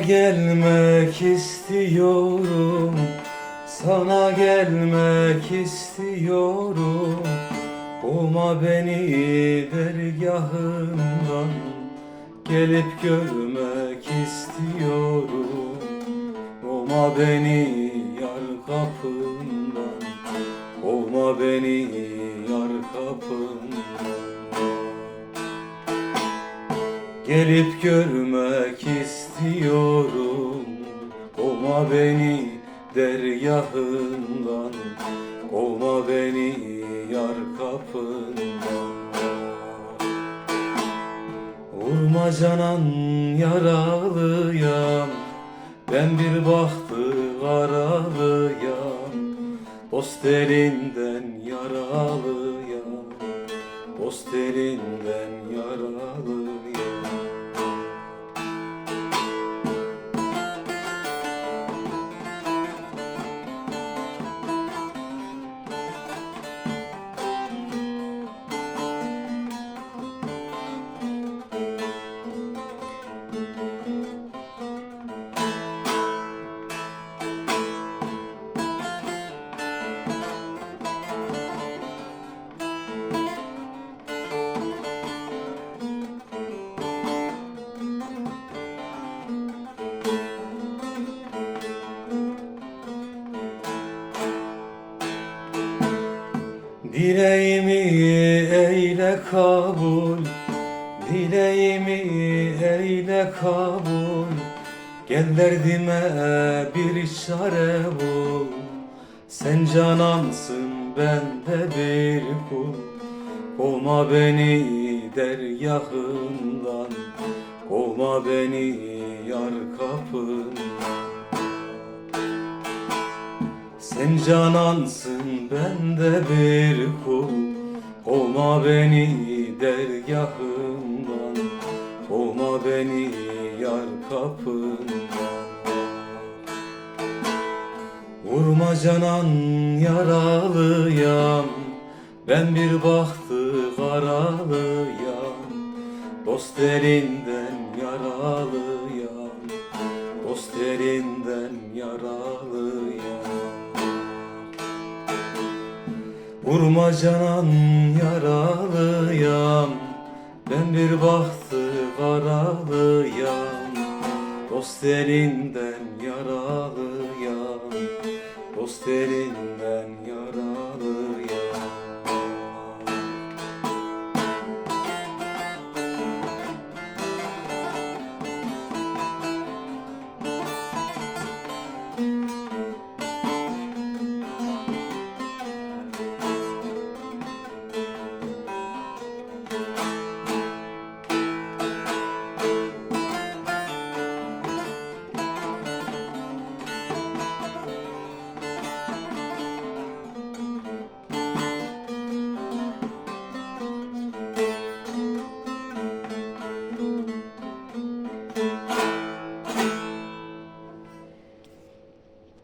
gelmek istiyorum. Sana gelmek istiyorum. Kovma beni dergahından. Gelip görmek istiyorum. Kovma beni yar kapından. Kovma beni yar kapından Gelip görmek istiyorum. Kovma beni dergahından Kovma beni yar kapından. Vurma canan yaralıyam. Ben bir bahtı karalıyam Dost elinden yaralıyam. Dost elinden yaralıyam Dileğimi eyle kabul Dileğimi eyle kabul. Gel derdime bir çare bul. Sen canansın ben de bir kul. Kovma beni dergahından Kovma beni yar kapından sen canansın ben de bir kul. Kovma beni dergahından. Kovma beni yar kapından. Vurma canan yaralıyam. Ben bir bahtı karalıyam. Dost elinden yaralıyam Vurma canan yaralıyam. Ben bir bahtı karalıyam Dost elinden yaralıyam. Dost elinden